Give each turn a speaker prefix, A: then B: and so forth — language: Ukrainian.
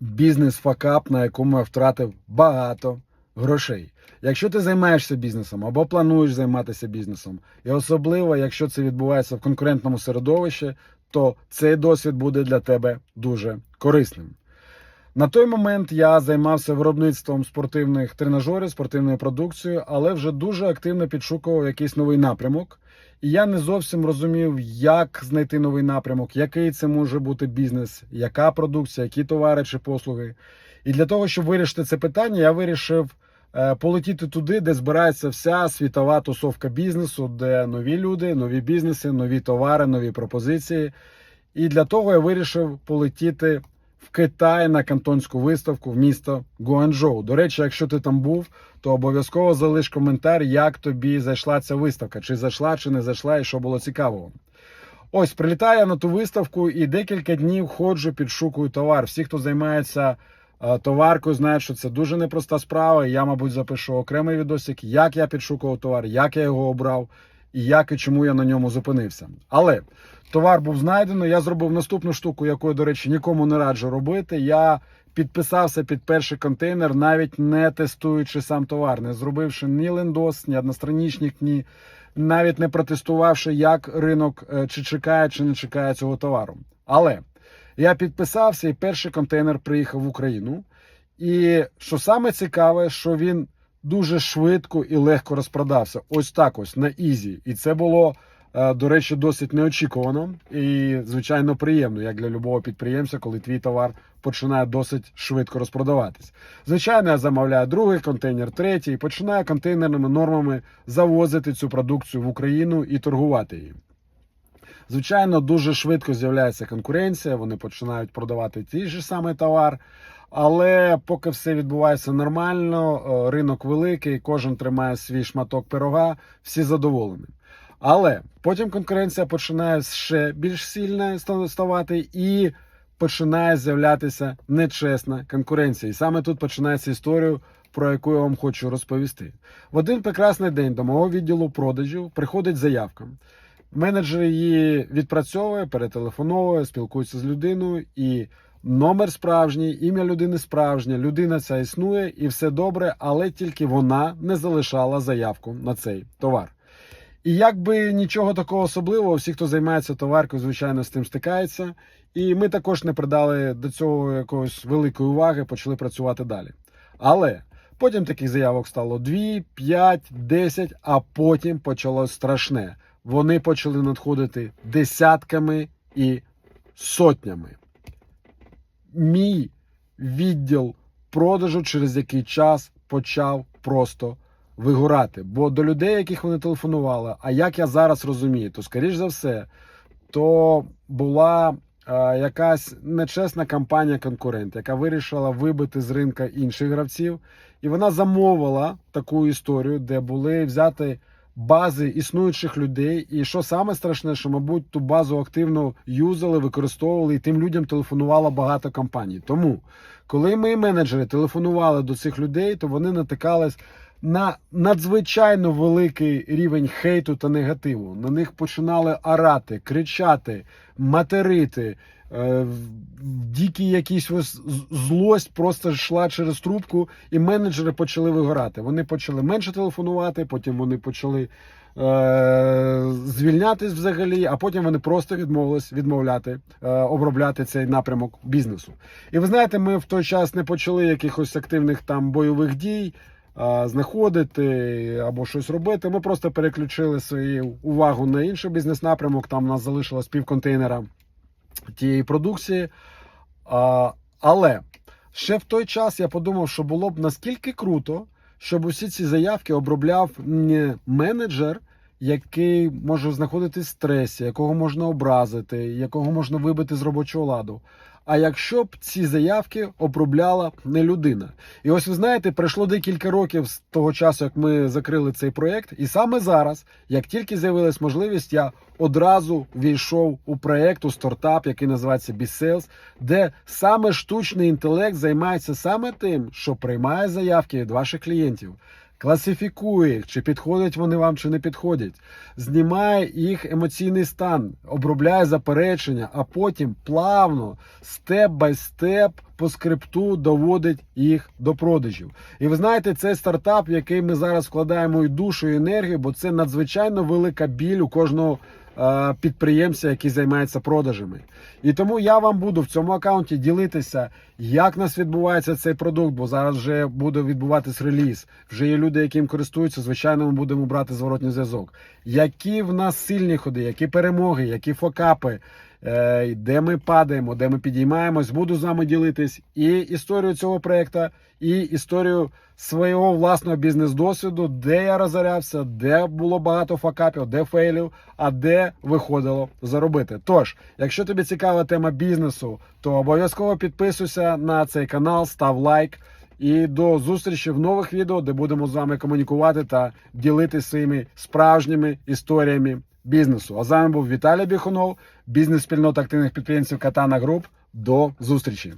A: бізнес-факап, на якому я втратив багато грошей. Якщо ти займаєшся бізнесом або плануєш займатися бізнесом, і особливо, якщо це відбувається в конкурентному середовищі, то цей досвід буде для тебе дуже корисним. На той момент я займався виробництвом спортивних тренажерів, спортивною продукцією, але вже дуже активно підшукував якийсь новий напрямок. І я не зовсім розумів, як знайти новий напрямок, який це може бути бізнес, яка продукція, які товари чи послуги. І для того, щоб вирішити це питання, я вирішив е, полетіти туди, де збирається вся світова тусовка бізнесу, де нові люди, нові бізнеси, нові товари, нові пропозиції. І для того я вирішив полетіти в Китай на кантонську виставку в місто Гуанчжоу. До речі, якщо ти там був, то обов'язково залиш коментар, як тобі зайшла ця виставка, чи зайшла, чи не зайшла, і що було цікавого. Ось прилітаю на ту виставку і декілька днів ходжу, підшукую товар. Всі, хто займається е, товаркою, знають, що це дуже непроста справа. Я, мабуть, запишу окремий відосик, як я підшукував товар, як я його обрав, і як і чому я на ньому зупинився. Але товар був знайдено. Я зробив наступну штуку, яку до речі, нікому не раджу робити. Я підписався під перший контейнер, навіть не тестуючи сам товар, не зробивши ні лендос, ні одностраничник, ні навіть не протестувавши, як ринок е, чи чекає, чи не чекає цього товару. Але я підписався, і перший контейнер приїхав в Україну. І що саме цікаве, що він дуже швидко і легко розпродався. Ось так, ось на ізі. І це було, е, до речі, досить неочікувано і, звичайно, приємно, як для любого підприємця, коли твій товар починає досить швидко розпродаватись. Звичайно, я замовляю другий контейнер, третій, і починаю контейнерними нормами завозити цю продукцію в Україну і торгувати її. Звичайно, дуже швидко з'являється конкуренція, вони починають продавати ті ж самий товар. Але поки все відбувається нормально, ринок великий, кожен тримає свій шматок пирога, всі задоволені. Але потім конкуренція починає ще більш сильно ставати і починає з'являтися нечесна конкуренція. І саме тут починається історію, про яку я вам хочу розповісти. В один прекрасний день до мого відділу продажів приходить заявка. Менеджер її відпрацьовує, перетелефоновує, спілкується з людиною, і номер справжній, ім'я людини справжнє, людина ця існує, і все добре, але тільки вона не залишала заявку на цей товар. І якби нічого такого особливого, всі, хто займається товаркою, звичайно, з тим стикається. І ми також не придали до цього якоїсь великої уваги, почали працювати далі. Але потім таких заявок стало 2, 5, 10, а потім почалось страшне. Вони почали надходити десятками і сотнями. Мій відділ продажу через який час почав просто вигорати. Бо до людей, яких вони телефонували, а як я зараз розумію, то скоріш за все, то була е, якась нечесна компанія конкурент, яка вирішила вибити з ринка інших гравців, і вона замовила таку історію, де були взяти бази існуючих людей. І що саме страшне, що, мабуть, ту базу активно юзали, використовували, і тим людям телефонувало багато компаній. Тому, коли ми, менеджери, телефонували до цих людей, то вони натикались на надзвичайно великий рівень хейту та негативу. На них починали орати, кричати, материти. Е, Дикі якісь ось злость просто йшла через трубку, і менеджери почали вигорати. Вони почали менше телефонувати, потім вони почали е, звільнятись взагалі, а потім вони просто відмовились відмовляти, е, обробляти цей напрямок бізнесу. І ви знаєте, ми в той час не почали якихось активних там бойових дій. а, Знаходити або щось робити. Ми просто переключили свою увагу на інший бізнес-напрямок. Там у нас залишилось пів контейнера тієї продукції. Але ще в той час я подумав, що було б наскільки круто, щоб усі ці заявки обробляв не менеджер, який може знаходитись в стресі, якого можна образити, якого можна вибити з робочого ладу. А якщо б ці заявки обробляла не людина, і ось ви знаєте, пройшло декілька років з того часу, як ми закрили цей проект, і саме зараз, як тільки з'явилась можливість, я одразу війшов у проект, у стартап, який називається BizSales, де саме штучний інтелект займається саме тим, що приймає заявки від ваших клієнтів, класифікує їх, чи підходять вони вам, чи не підходять, знімає їх емоційний стан, обробляє заперечення, а потім плавно, степ бай степ по скрипту доводить їх до продажів. І ви знаєте, цей стартап, який ми зараз вкладаємо і душу, і енергію, бо це надзвичайно велика біль у кожного підприємця, який займається продажами. І тому я вам буду в цьому аккаунті ділитися, як у нас відбувається цей продукт, бо зараз вже буде відбуватись реліз. Вже є люди, яким користуються. Звичайно, ми будемо брати зворотній зв'язок. Які в нас сильні ходи, які перемоги, які фокапи, е, де ми падаємо, де ми підіймаємось. Буду з вами ділитись і історію цього проекту, і історію свого власного бізнес-досвіду, де я розорявся, де було багато факапів, де фейлів, а де виходило заробити. Тож, якщо тобі цікава тема бізнесу, то обов'язково підписуйся на цей канал, став лайк. І до зустрічі в нових відео, де будемо з вами комунікувати та ділитися своїми справжніми історіями бізнесу. А з вами був Віталій Біхунов, бізнес спільнота активних підприємців Катана Груп. До зустрічі!